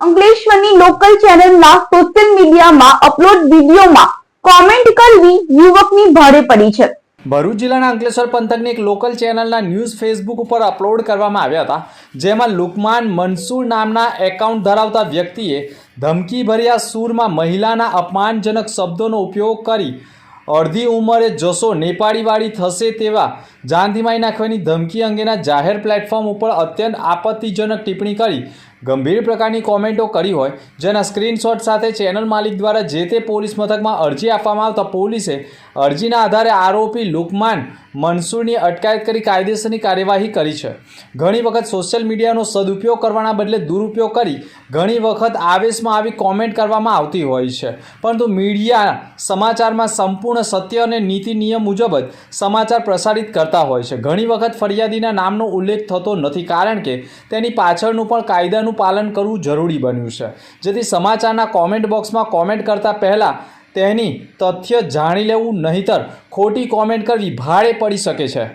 અંકલેશ્વરની local ચેનલના social મીડિયામાં upload વિડીયોમાં કોમેન્ટ કરવી યુવકની ભારે પડી છે. ભરૂચ જિલ્લાના અંકલેશ્વર પંથકની એક લોકલ ચેનલના ન્યૂઝ ફેસબુક ઉપર અપલોડ કરવામાં આવ્યા હતા, જેમાં લુકમાન મનસુર નામના એકાઉન્ટ ધરાવતા વ્યક્તિએ ધમકીભર્યા સૂરમાં મહિલાના અપમાનજનક શબ્દોનો ઉપયોગ કરી અડધી ઉંમરે જશો નેપાળીવાળી થશે તેવા જાનથી નાખવાની ધમકી અંગેના જાહેર પ્લેટફોર્મ ઉપર અત્યંત આપત્તિજનક ટિપ્પણી કરી ગંભીર પ્રકારની કોમેન્ટો કરી હોય, જેના સ્ક્રીનશોટ સાથે ચેનલ માલિક દ્વારા જે તે પોલીસ મથકમાં અરજી આપવામાં આવતા પોલીસે અરજીના આધારે આરોપી લુકમાન મનસૂરની અટકાયત કરી કાયદેસરની કાર્યવાહી કરી છે. ઘણી વખત સોશિયલ મીડિયાનો સદુપયોગ કરવાના બદલે દુરુપયોગ કરી ઘણી વખત આવેશમાં આવી કોમેન્ટ કરવામાં આવતી હોય છે. પરંતુ મીડિયા સમાચારમાં સંપૂર્ણ સત્ય અને નીતિ નિયમ મુજબ જ સમાચાર પ્રસારિત કરતા હોય છે. ઘણી વખત ફરિયાદીના નામનો ઉલ્લેખ થતો નથી કારણ કે તેની પાછળનું પણ કાયદાનું પાલન કરવું જરૂરી બન્યું છે. જેથી સમાચારના કોમેન્ટ બોક્સમાં કોમેન્ટ કરતા પહેલાં તેની તથ્ય જાણી લેવું નહીતર ખોટી કોમેન્ટ કરવી ભારે પડી શકે છે.